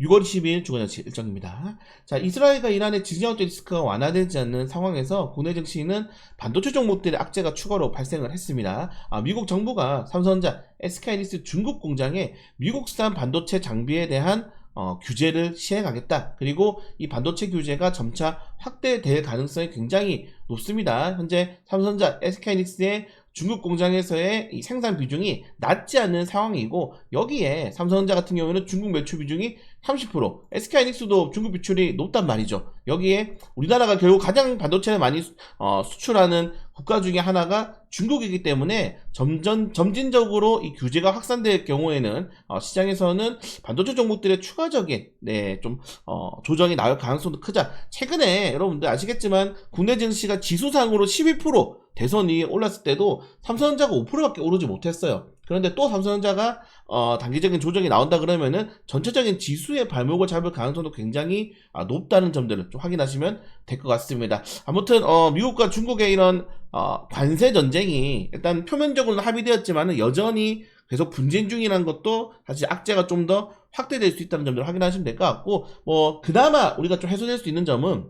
6월 22일 주간장치 일정입니다. 자, 이스라엘과 이란의 지정학적 리스크가 완화되지 않는 상황에서 국내 증시는 반도체 종목들의 악재가 추가로 발생을 했습니다. 아, 미국 정부가 삼성전자, SK하이닉스 중국 공장에 미국산 반도체 장비에 대한 어, 규제를 시행하겠다. 그리고 이 반도체 규제가 점차 확대될 가능성이 굉장히 높습니다. 현재 삼성전자, SK하이닉스의 중국 공장에서의 이 생산 비중이 낮지 않은 상황이고 여기에 삼성전자 같은 경우에는 중국 매출 비중이 30%, SK하이닉스도 중국 비출이 높단 말이죠. 여기에 우리나라가 결국 가장 반도체를 많이 수- 어, 수출하는 국가 중에 하나가 중국이기 때문에 점점 점진적으로 이 규제가 확산될 경우에는 어, 시장에서는 반도체 종목들의 추가적인 네 좀 어, 조정이 나올 가능성도 크자. 최근에 여러분들 아시겠지만 국내 증시가 지수상으로 12% 대선이 올랐을 때도 삼성전자가 5%밖에 오르지 못했어요. 그런데 또 삼성전자가 어, 단기적인 조정이 나온다 그러면은 전체적인 지수의 발목을 잡을 가능성도 굉장히 아, 높다는 점들을 좀 확인하시면 될 것 같습니다. 아무튼 어, 미국과 중국의 이런 어, 관세 전쟁 이 일단 표면적으로는 합의되었지만은 여전히 계속 분쟁 중이라는 것도 사실 악재가 좀 더 확대될 수 있다는 점들을 확인하시면 될 것 같고 뭐 그나마 우리가 좀 해소될 수 있는 점은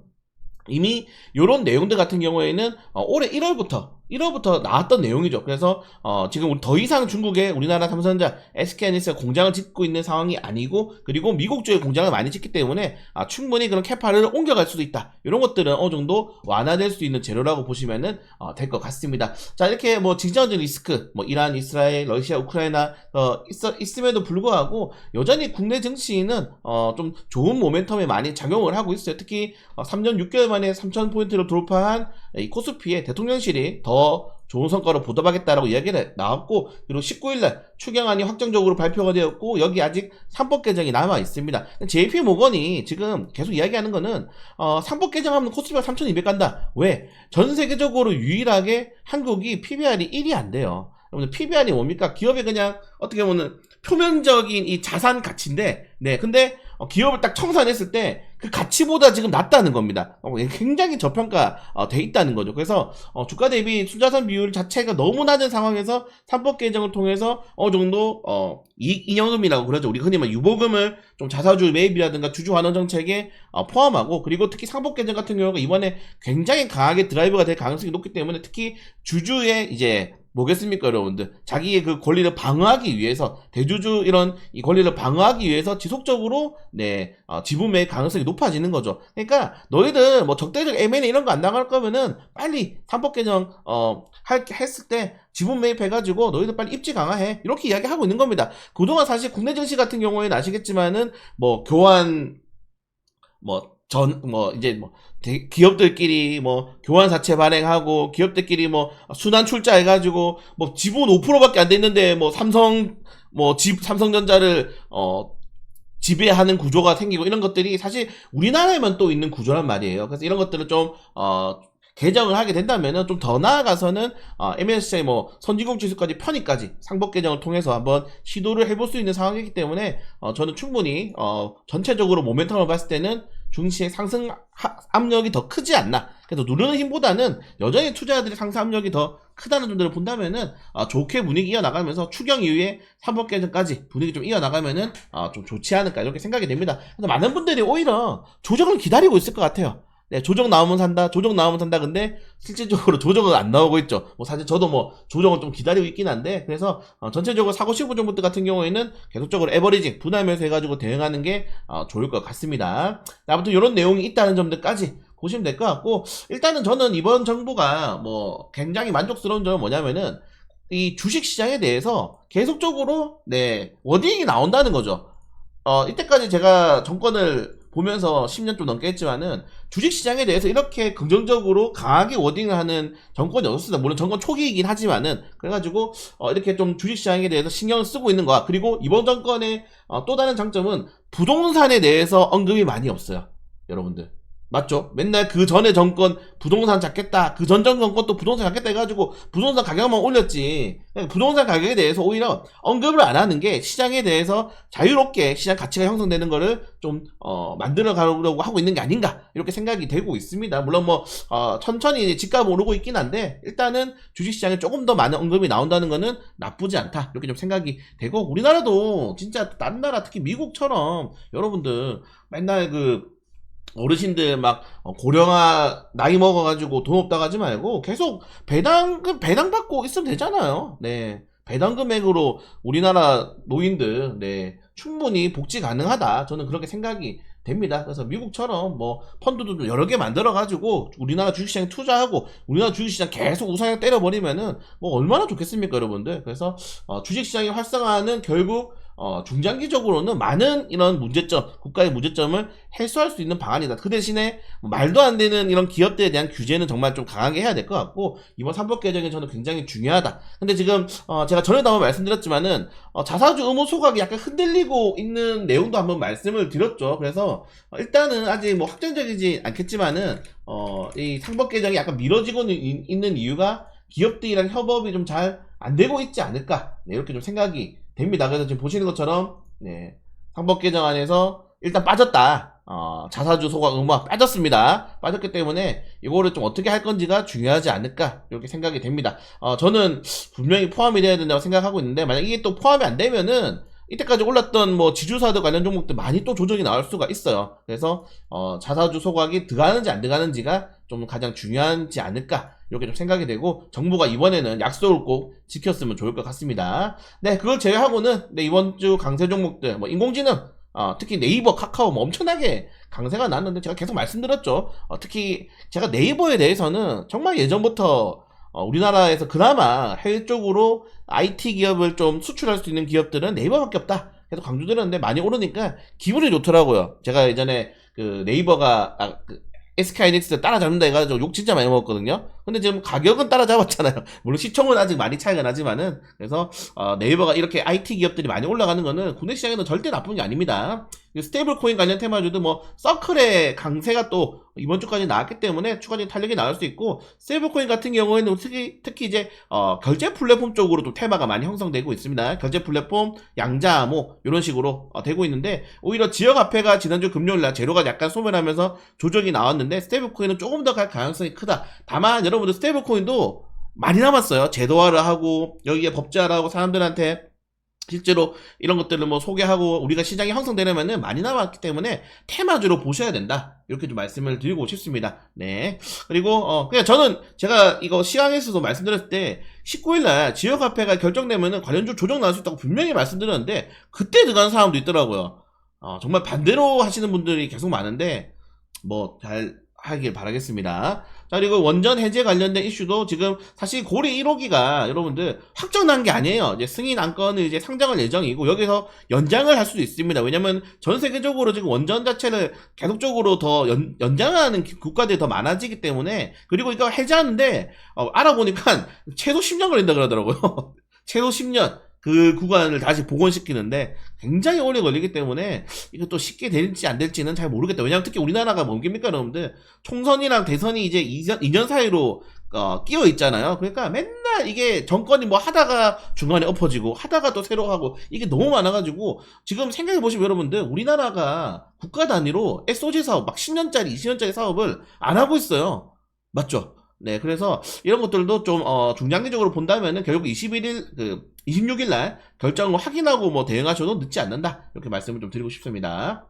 이미 이런 내용들 같은 경우에는 어, 올해 1월부터 1월부터 나왔던 내용이죠. 그래서 어, 지금 우리 더 이상 중국에 우리나라 삼성전자, SK하이닉스가 공장을 짓고 있는 상황이 아니고 그리고 미국 쪽에 공장을 많이 짓기 때문에 아, 충분히 그런 캐파를 옮겨갈 수도 있다. 이런 것들은 어느 정도 완화될 수 있는 재료라고 보시면은 어, 될 것 같습니다. 자 이렇게 뭐 직전적 리스크, 뭐 이란, 이스라엘, 러시아, 우크라이나 어, 있어, 있 음에도 불구하고 여전히 국내 증시는 어, 좀 좋은 모멘텀에 많이 작용을 하고 있어요. 특히 어, 3년 6개월 만에 3천 포인트를 돌파한 이 코스피에 대통령실이 더 좋은 성과를 보답하겠다라고 이야기가 나왔고 그리고 19일날 추경안이 확정적으로 발표가 되었고 여기 아직 3법 개정이 남아 있습니다. JP 모건이 지금 계속 이야기하는 거는 어, 3법 개정하면 코스피가 3,200 간다. 왜? 전 세계적으로 유일하게 한국이 PBR이 1이 안 돼요. 여러분들 PBR이 뭡니까? 기업이 그냥 어떻게 보면 표면적인 이 자산 가치인데, 네, 근데 어, 기업을 딱 청산했을 때그 가치보다 지금 낮다는 겁니다. 어, 굉장히 저평가 어, 돼 있다는 거죠. 그래서 어, 주가 대비 순자산 비율 자체가 너무 낮은 상황에서 3법 개정을 통해서 어느 정도 어, 이익 인형금이라고 그러죠. 우리 흔히 말 유보금을 좀 자사주 매입이라든가 주주 환원 정책에 어, 포함하고 그리고 특히 상법 개정 같은 경우가 이번에 굉장히 강하게 드라이브가 될 가능성이 높기 때문에 특히 주주의 이제 뭐겠습니까, 여러분들? 자기의 그 권리를 방어하기 위해서, 대주주 이런 이 권리를 방어하기 위해서 지속적으로, 네, 어, 지분 매입 가능성이 높아지는 거죠. 그러니까, 너희들 뭐 적대적 M&A 이런 거 안 나갈 거면은 빨리 삼법 개정, 어, 할, 했을 때 지분 매입해가지고 너희들 빨리 입지 강화해. 이렇게 이야기하고 있는 겁니다. 그동안 사실 국내 증시 같은 경우에는 아시겠지만은, 뭐, 교환, 뭐, 전, 뭐, 이제 뭐, 대- 기업들끼리 뭐, 교환 사채 발행하고, 기업들끼리 뭐, 순환 출자 해가지고, 뭐, 지분 5%밖에 안 됐는데, 뭐, 삼성, 뭐, 집, 삼성전자를, 어, 지배하는 구조가 생기고, 이런 것들이 사실 우리나라에만 또 있는 구조란 말이에요. 그래서 이런 것들을 좀, 어, 개정을 하게 된다면은 좀 더 나아가서는 어, MSCI 뭐 선진국 지수까지 편입까지 상법 개정을 통해서 한번 시도를 해볼 수 있는 상황이기 때문에 어, 저는 충분히 어, 전체적으로 모멘텀을 봤을 때는 중시의 상승 하- 압력이 더 크지 않나. 그래서 누르는 힘보다는 여전히 투자자들의 상승 압력이 더 크다는 점들을 본다면은 어, 좋게 분위기 이어나가면서 추경 이후에 3법 개정까지 분위기 좀 이어나가면은 어, 좀 좋지 않을까 이렇게 생각이 됩니다. 그래서 많은 분들이 오히려 조정을 기다리고 있을 것 같아요. 네, 조정 나오면 산다, 조정 나오면 산다. 근데 실질적으로 조정은 안 나오고 있죠. 뭐 사실 저도 뭐 조정을 좀 기다리고 있긴 한데 그래서 어, 전체적으로 사고 싶은 종목들 같은 경우에는 계속적으로 에버리징 분할매수 해가지고 대응하는 게 어, 좋을 것 같습니다. 아무튼 이런 내용이 있다는 점들까지 보시면 될 것 같고 일단은 저는 이번 정부가 뭐 굉장히 만족스러운 점은 뭐냐면은 이 주식 시장에 대해서 계속적으로 네 워딩이 나온다는 거죠. 어 이때까지 제가 정권을 보면서 10년 좀 넘게 했지만은 주식 시장에 대해서 이렇게 긍정적으로 강하게 워딩을 하는 정권이 없었습니다. 물론 정권 초기이긴 하지만은 그래가지고 어, 이렇게 좀 주식 시장에 대해서 신경을 쓰고 있는 거야. 그리고 이번 정권의 어, 또 다른 장점은 부동산에 대해서 언급이 많이 없어요. 여러분들. 맞죠? 맨날 그 전에 정권 부동산 잡겠다. 그 전 정권 또 부동산 잡겠다 해가지고 부동산 가격만 올렸지. 부동산 가격에 대해서 오히려 언급을 안 하는 게 시장에 대해서 자유롭게 시장 가치가 형성되는 거를 좀, 어, 만들어 가려고 하고 있는 게 아닌가. 이렇게 생각이 되고 있습니다. 물론 뭐, 어, 천천히 집값 오르고 있긴 한데, 일단은 주식시장에 조금 더 많은 언급이 나온다는 거는 나쁘지 않다. 이렇게 좀 생각이 되고, 우리나라도 진짜 딴 나라, 특히 미국처럼 여러분들 맨날 그, 어르신들 막 어, 고령화 나이 먹어가지고 돈 없다 가지 말고 계속 배당금 배당 받고 있으면 되잖아요. 네 배당 금액으로 우리나라 노인들 네 충분히 복지 가능하다. 저는 그렇게 생각이 됩니다. 그래서 미국처럼 뭐 펀드도 여러 개 만들어 가지고 우리나라 주식시장에 투자하고 우리나라 주식시장 계속 우상향 때려버리면은 뭐 얼마나 좋겠습니까, 여러분들? 그래서 어, 주식시장의 활성화는 결국 어, 중장기적으로는 많은 이런 문제점, 국가의 문제점을 해소할 수 있는 방안이다. 그 대신에 뭐 말도 안 되는 이런 기업들에 대한 규제는 정말 좀 강하게 해야 될 것 같고 이번 3법 개정이 저는 굉장히 중요하다. 근데 지금 어, 제가 전에도 한번 말씀드렸지만은 어, 자사주 의무 소각이 약간 흔들리고 있는 내용도 한번 말씀을 드렸죠. 그래서 어, 일단은 아직 뭐 확정적이지 않겠지만은 어, 이 3법 개정이 약간 미뤄지고 는 있는 이유가 기업들이랑 협업이 좀 잘 안 되고 있지 않을까 네, 이렇게 좀 생각이 됩니다. 그래서 지금 보시는 것처럼 네, 상법 개정안에서 일단 빠졌다. 어, 자사주 소각 의무화 빠졌습니다. 빠졌기 때문에 이거를 좀 어떻게 할 건지가 중요하지 않을까 이렇게 생각이 됩니다. 어, 저는 분명히 포함이 돼야 된다고 생각하고 있는데 만약 이게 또 포함이 안 되면은 이때까지 올랐던 뭐 지주사들 관련 종목들 많이 또 조정이 나올 수가 있어요. 그래서 어, 자사주 소각이 들어가는지 안 들어가는지가 좀 가장 중요하지 않을까 이렇게 좀 생각이 되고 정부가 이번에는 약속을 꼭 지켰으면 좋을 것 같습니다. 네, 그걸 제외하고는 네, 이번 주 강세 종목들 뭐 인공지능 어, 특히 네이버, 카카오 뭐 엄청나게 강세가 났는데 제가 계속 말씀드렸죠. 어, 특히 제가 네이버에 대해서는 정말 예전부터 어, 우리나라에서 그나마 해외 쪽으로 IT 기업을 좀 수출할 수 있는 기업들은 네이버밖에 없다. 계속 강조드렸는데 많이 오르니까 기분이 좋더라고요. 제가 예전에 그 네이버가 아, 그 SK하이닉스 따라잡는다 해가지고 욕 진짜 많이 먹었거든요. 근데 지금 가격은 따라잡았잖아요. 물론 시총은 아직 많이 차이가 나지만은 그래서 어, 네이버가 이렇게 IT 기업들이 많이 올라가는 거는 국내 시장에는 절대 나쁜 게 아닙니다. 스테이블 코인 관련 테마주도 뭐 서클의 강세가 또 이번 주까지 나왔기 때문에 추가적인 탄력이 나올 수 있고 스테이블 코인 같은 경우에는 특히 특히 이제 어, 결제 플랫폼 쪽으로 또 테마가 많이 형성되고 있습니다. 결제 플랫폼 양자 뭐 이런 식으로 어, 되고 있는데 오히려 지역 화폐가 지난주 금요일 날 재료가 약간 소멸하면서 조정이 나왔는데 스테이블 코인은 조금 더 갈 가능성이 크다. 다만 여러 분들 스테이블 코인도 많이 남았어요. 제도화를 하고 여기에 법제화하고 사람들한테 실제로 이런 것들을 뭐 소개하고 우리가 시장이 형성되려면은 많이 남았기 때문에 테마주로 보셔야 된다. 이렇게 좀 말씀을 드리고 싶습니다. 네. 그리고 어 그냥 저는 제가 이거 시황에서도 말씀드렸을 때 19일 날 지역 화폐가 결정되면은 관련주 조정 나올 수 있다고 분명히 말씀드렸는데 그때 들어간 사람도 있더라고요. 어 정말 반대로 하시는 분들이 계속 많은데 뭐 잘 하길 바라겠습니다. 자, 그리고 원전 해제 관련된 이슈도 지금 사실 고리 1호기가 여러분들 확정난 게 아니에요. 이제 승인 안건을 이제 상장할 예정이고 여기서 연장을 할 수도 있습니다. 왜냐면 전 세계적으로 지금 원전 자체를 계속적으로 더 연, 연장하는 국가들이 더 많아지기 때문에 그리고 이거 해제하는데 어, 알아보니까 최소 10년 걸린다 그러더라고요. 최소 10년. 그 구간을 다시 복원시키는데 굉장히 오래 걸리기 때문에 이것도 쉽게 될지 안 될지는 잘 모르겠다. 왜냐하면 특히 우리나라가 뭡니까 여러분들 총선이랑 대선이 이제 2년, 2년 사이로 어, 끼어 있잖아요. 그러니까 맨날 이게 정권이 뭐 하다가 중간에 엎어지고 하다가 또 새로 하고 이게 너무 많아가지고 지금 생각해 보시면 여러분들 우리나라가 국가 단위로 SOG 사업 막 10년짜리 20년짜리 사업을 안 하고 있어요. 맞죠? 네, 그래서 이런 것들도 좀 어, 중장기적으로 본다면은 결국 21일 그 26일 날 결정을 확인하고 뭐 대응하셔도 늦지 않는다. 이렇게 말씀을 좀 드리고 싶습니다.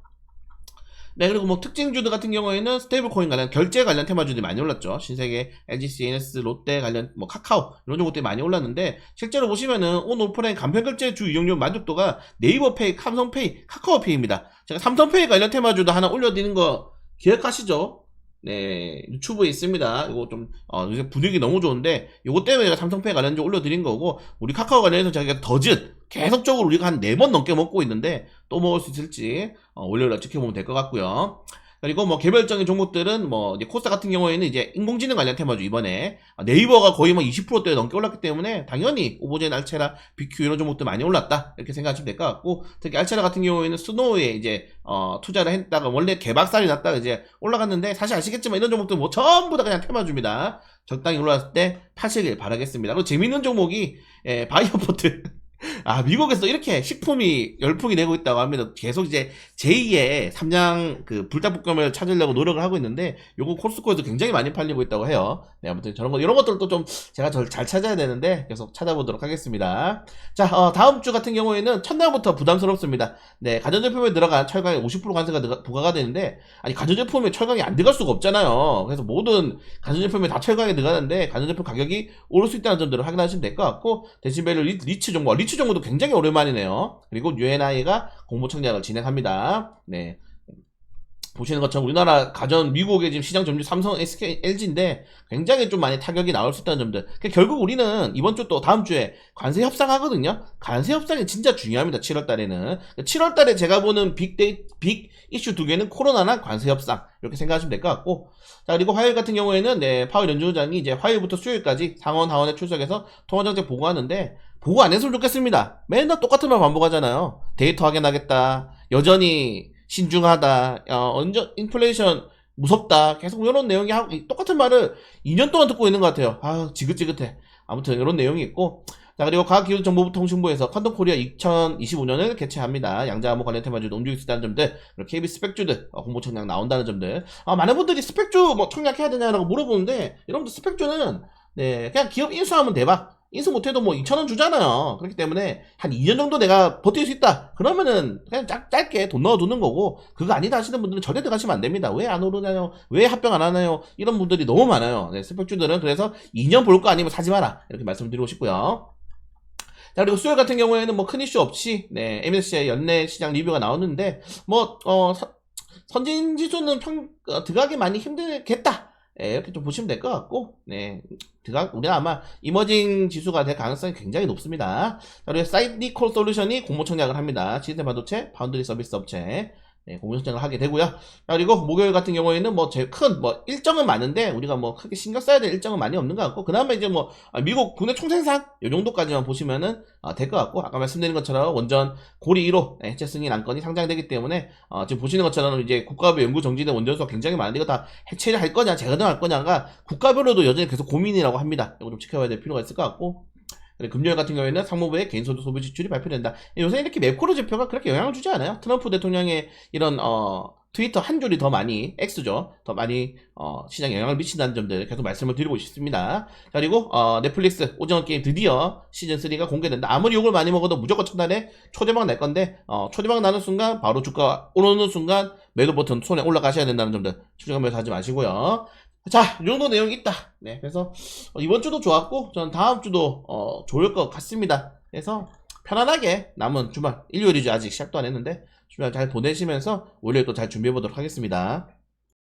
네, 그리고 뭐 특징주들 같은 경우에는 스테이블 코인 관련 결제 관련 테마주들이 많이 올랐죠. 신세계, LG CNS, 롯데 관련 뭐 카카오 이런 종목들이 많이 올랐는데 실제로 보시면은 온 오프라인 간편 결제 주 이용료 만족도가 네이버페이, 삼성페이, 카카오페이입니다. 제가 삼성페이 관련 테마주도 하나 올려드리는 거 기억하시죠? 네, 유튜브에 있습니다. 이거 좀, 어, 요새 분위기 너무 좋은데, 이거 때문에 제가 삼성페이 관련주 올려드린 거고, 우리 카카오 관련해서 저희가 더짓, 계속적으로 우리가 한 네 번 넘게 먹고 있는데, 또 먹을 수 있을지, 어, 월요일날 지켜보면 될 것 같고요. 그리고 뭐 개별적인 종목들은 뭐 이제 코스닥 같은 경우에는 이제 인공지능 관련 테마죠 이번에. 아, 네이버가 거의 뭐 20%대 넘게 올랐기 때문에 당연히 오보젠 알체라 BQ 이런 종목들 많이 올랐다. 이렇게 생각하시면 될 것 같고 특히 알체라 같은 경우에는 스노우에 이제 어, 투자를 했다가 원래 개박살이 났다가 이제 올라갔는데 사실 아시겠지만 이런 종목들 뭐 전부 다 그냥 테마주입니다. 적당히 올라왔을 때 파시길 바라겠습니다. 그리고 재밌는 종목이 예, 바이오포트 아, 미국에서 이렇게 식품이 열풍이 내고 있다고 합니다. 계속 이제 제2의 삼양 그 불닭볶음을 찾으려고 노력을 하고 있는데 요거 코스코에도 굉장히 많이 팔리고 있다고 해요. 네, 아무튼 저런 거 이런 것들도 좀 제가 절잘 찾아야 되는데 계속 찾아보도록 하겠습니다. 자, 어, 다음 주 같은 경우에는 첫날부터 부담스럽습니다. 네, 가전제품에 들어간 철강의 50% 관세가 부과가 되는데 아니 가전제품에 철강이 안 들어갈 수가 없잖아요. 그래서 모든 가전제품에 다 철강이 들어가는데 가전제품 가격이 오를 수 있다는 점들을 확인하시면 될 것 같고 데시벨 리, 리츠 정보 리츠 정보 도 굉장히 오랜만이네요. 그리고 UNI가 공모 청약을 진행합니다. 네. 보시는 것처럼 우리나라 가전 미국의 지금 시장 점유 삼성, SK, LG인데 굉장히 좀 많이 타격이 나올 수 있다는 점들. 그러니까 결국 우리는 이번 주 또 다음 주에 관세 협상 하거든요. 관세 협상이 진짜 중요합니다. 7월 달에는. 7월 달에 제가 보는 빅데이 빅 이슈 두 개는 코로나나 관세 협상 이렇게 생각하시면 될 것 같고. 자, 그리고 화요일 같은 경우에는 네, 파월 연주장이 이제 화요일부터 수요일까지 상원 하원에 출석해서 통화정책 보고하는데 보고 안 했으면 좋겠습니다. 맨날 똑같은 말 반복하잖아요. 데이터 확인하겠다. 여전히 신중하다. 어, 언제 인플레이션 무섭다. 계속 이런 내용이 하고 똑같은 말을 2년 동안 듣고 있는 것 같아요. 아, 지긋지긋해. 아무튼 이런 내용이 있고. 자, 그리고 과학기술정보통신부에서 컨동 코리아 2025년을 개최합니다. 양자암호 관련 테마주도 움직일 수 있다는 점들, 그리고 KB 스펙주들, 어, 공모 청약 나온다는 점들. 아, 많은 분들이 스펙주 뭐 청약해야 되냐라고 물어보는데, 여러분들 스펙주는, 네, 그냥 기업 인수하면 대박. 인수 못해도 뭐 2,000원 주잖아요. 그렇기 때문에 한 2년 정도 내가 버틸 수 있다. 그러면은 그냥 짧, 짧게 돈 넣어두는 거고, 그거 아니다 하시는 분들은 절대 들어가시면 안 됩니다. 왜 안 오르나요? 왜 합병 안 하나요? 이런 분들이 너무 많아요. 네, 스펙주들은 그래서 2년 볼 거 아니면 사지 마라. 이렇게 말씀드리고 싶고요. 자, 그리고 수요일 같은 경우에는 뭐 큰 이슈 없이, 네, MSCI 연내 시장 리뷰가 나오는데, 뭐, 어, 선- 선진 지수는 평, 어, 들어가기 많이 힘들겠다. 네, 이렇게 좀 보시면 될 것 같고, 네, 우리가 아마 이머징 지수가 될 가능성이 굉장히 높습니다. 자, 그리고 사이디콜 솔루션이 공모 청약을 합니다. 시스템 반도체, 바운드리 서비스 업체. 네, 공모 청약을 하게 되고요. 자, 그리고 목요일 같은 경우에는 뭐 제일 큰, 뭐, 일정은 많은데, 우리가 뭐 크게 신경 써야 될 일정은 많이 없는 것 같고, 그 다음에 이제 뭐, 아, 미국 국내 총생산, 요 정도까지만 보시면은, 될 것 같고, 아까 말씀드린 것처럼 원전 고리 1호 네, 해체 승인 안건이 상장되기 때문에, 어, 지금 보시는 것처럼 이제 국가별 연구 정지된 원전수가 굉장히 많은데, 이거 다 해체를 할 거냐, 재가동할 거냐가 국가별로도 여전히 계속 고민이라고 합니다. 이거 좀 지켜봐야 될 필요가 있을 것 같고, 금요일 같은 경우에는 상무부의 개인소득 소비 지출이 발표된다. 요새 이렇게 매크로 지표가 그렇게 영향을 주지 않아요. 트럼프 대통령의 이런 어 트위터 한 줄이 더 많이 X죠. 더 많이 어 시장에 영향을 미친다는 점들 계속 말씀을 드리고 싶습니다. 그리고 어 넷플릭스 오징어 게임 드디어 시즌 3가 공개된다. 아무리 욕을 많이 먹어도 무조건 첫날에 초대박 날 건데 어 초대박 나는 순간 바로 주가 오르는 순간 매도 버튼 손에 올라가셔야 된다는 점들 추정하면서 하지 마시고요. 자, 이 정도 내용이 있다. 네, 그래서 어, 이번 주도 좋았고, 저는 다음 주도 어, 좋을 것 같습니다. 그래서 편안하게 남은 주말, 일요일이죠. 아직 시작도 안 했는데, 주말 잘 보내시면서 월요일 또 잘 준비해 보도록 하겠습니다.